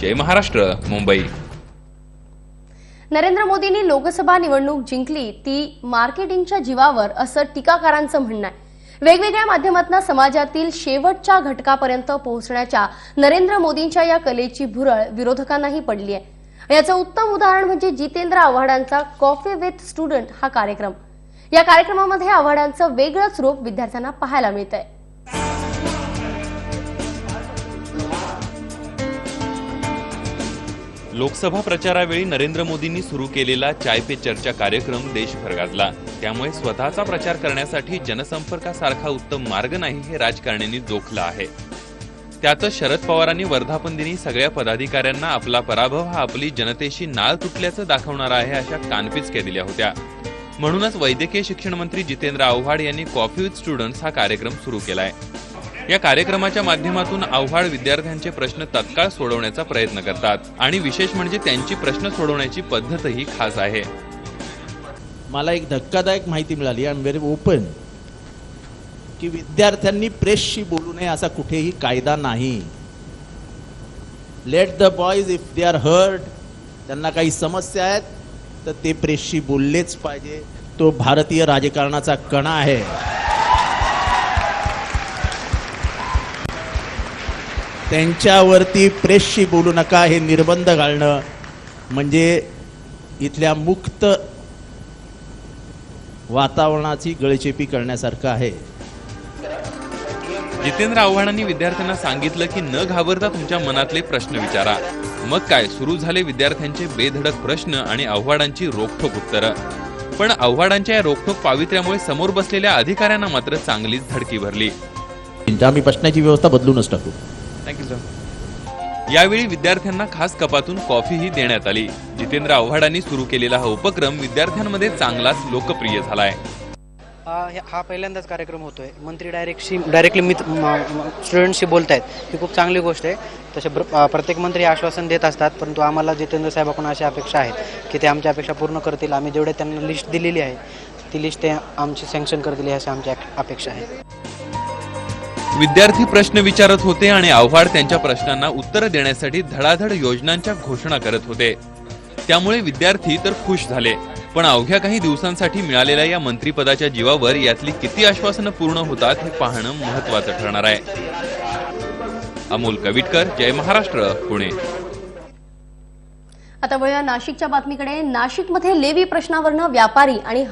जय महाराष्ट्र मुंबई. नरेंद्र मोदींनी लोकसभा निवडणूक जिंकली ती मार्केटिंगच्या जीवावर असं टीकाकारांचं म्हणणं आहे. वेगवेगळ्या माध्यमातून समाजातील शेवटच्या घटकापर्यंत पोहोचण्याच्या नरेंद्र मोदींच्या या कलेची भुरळ विरोधकांनाही पडली आहे. याचं उत्तम उदाहरण म्हणजे जितेंद्र आव्हाडांचा कॉफी विथ स्टुडंट हा कार्यक्रम. या कार्यक्रमामध्ये आव्हाडांचं वेगळंच रूप विद्यार्थ्यांना पाहायला मिळत आहे लोकसभा प्रचारावेळी नरेंद्र मोदींनी सुरू केलेला चाय पे चर्चा कार्यक्रम देशभर गाजला. त्यामुळे स्वतःचा प्रचार करण्यासाठी जनसंपर्कासारखा उत्तम मार्ग नाही हे राजकारण्यांनी जोखलं आहे. त्यातच शरद पवारांनी वर्धापन दिनी सगळ्या पदाधिकाऱ्यांना आपला पराभव हा आपली जनतेशी नाळ तुटल्याचं दाखवणारा आहे अशा कानपिचक्या दिल्या होत्या. म्हणूनच वैद्यकीय शिक्षण मंत्री जितेंद्र आव्हाड यांनी कॉफी विथ स्टुडंट्स हा कार्यक्रम सुरू केलाय. या कार्यक्रमाच्या माध्यमातून आव्हाड विद्यार्थ्यांचे प्रश्न तत्काळ सोडवण्याचा प्रयत्न करतात आणि विशेष म्हणजे त्यांची प्रश्न सोडवण्याची पद्धतही खास आहे. मला एक धक्कादायक माहिती मिळाली. आय एम व्हेरी ओपन की विद्यार्थ्यांनी प्रेसशी बोलू नये असा कुठेही कायदा नाही. Let the boys if they are hurt त्यांना काही समस्या आहेत तर ते प्रेसशी बोललेच पाहिजे. तो भारतीय राजकारणाचा कणा आहे. त्यांच्यावरती प्रेसशी बोलू नका हे निर्बंध घालणं. म्हणजे इथल्या मुक्त वातावरणाची गळचेपी करण्यासारखं आहे. जितेंद्र आव्हाडांनी विद्यार्थ्यांना सांगितलं की न घाबरता तुमच्या मनातले प्रश्न विचारा. मग काय सुरू झाले विद्यार्थ्यांचे बेधडक प्रश्न आणि आव्हाडांची रोखठोक उत्तरं. पण आव्हाडांच्या या रोखठोक पावित्र्यामुळे समोर बसलेल्या अधिकाऱ्यांना मात्र चांगलीच धडकी भरली. आम्ही प्रश्नाची व्यवस्था बदलूनच टाकू. थँक्यू सर यावेळी विद्यार्थ्यांना खास कपातून कॉफीही देण्यात आली. जितेंद्र आव्हाडांनी सुरू केलेला हा उपक्रम विद्यार्थ्यांमध्ये चांगलाच लोकप्रिय झालाय. हा हा पहिल्यांदाच कार्यक्रम होतोय. मंत्री डायरेक्टशी डायरेक्टली मित स्टुडंटशी बोलत आहेत ही खूप चांगली गोष्ट आहे. तसे प्र- प्रत्येक मंत्री आश्वासन देत असतात परंतु आम्हाला जितेंद्र साहेबाकडून अशा अपेक्षा आहेत की ते आमच्या अपेक्षा पूर्ण करतील. आम्ही जेवढे त्यांना लिस्ट दिलेली आहे ती लिस्ट ते आमची सँक्शन करतील अशी आमची अपेक्षा आहे. विद्यार्थी प्रश्न विचारत होते आणि आव्हाड त्यांच्या प्रश्नांना उत्तर देण्यासाठी धडाधड योजनांच्या घोषणा करत होते. त्यामुळे विद्यार्थी तर खुश झाले पण अवघ्या काही दिवसांसाठी मिळालेल्या या मंत्रीपदाच्या जीवावर यातली किती आश्वासनं पूर्ण होतात हे पाहणं महत्वाचं ठरणार आहे. अमोल कविटकर जय महाराष्ट्र पुणे. आता वळूया नाशिकच्या बातमीकडे. नाशिकमध्ये लेवी प्रश्नावरनं व्यापारी आणि